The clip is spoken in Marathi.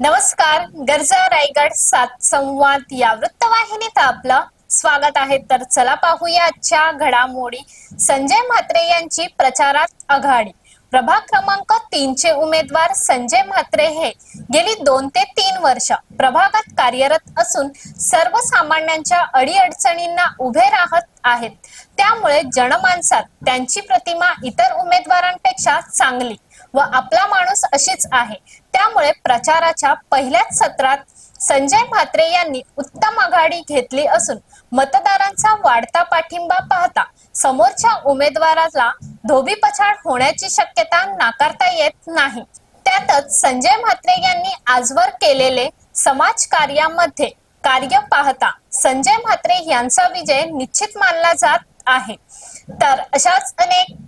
नमस्कार गरजा रायगड सात संवाद या वृत्तवाहिनीत आपलं स्वागत आहे. तर चला पाहूया आजच्या घडामोडी. संजय म्हात्रे यांची प्रचारात आघाडी. प्रभाग क्रमांक तीनचे उमेदवार संजय म्हात्रे हे गेली दोन ते तीन वर्ष प्रभागात कार्यरत असून सर्वसामान्यांच्या अडीअडचणींना उभे राहत आहेत. त्यामुळे जनमानसात त्यांची प्रतिमा इतर उमेदवारांपेक्षा चांगली व आपला माणूस अशीच आहे. त्यामुळे प्रचाराच्या पहिल्याच सत्रात संजय म्हात्रे यांनी उत्तम आघाडी घेतली असून मतदारांचा वाढता पाठिंबा पाहता समोरच्या उमेदवाराला धोबीपछाड होण्याची शक्यता नाकारता येत नाही. त्यातच संजय म्हात्रे यांनी आजवर केलेले समाज कार्यामध्ये कार्य पाहता संजय म्हात्रे यांचा विजय निश्चित मानला जात आहे. तर अशाच अनेक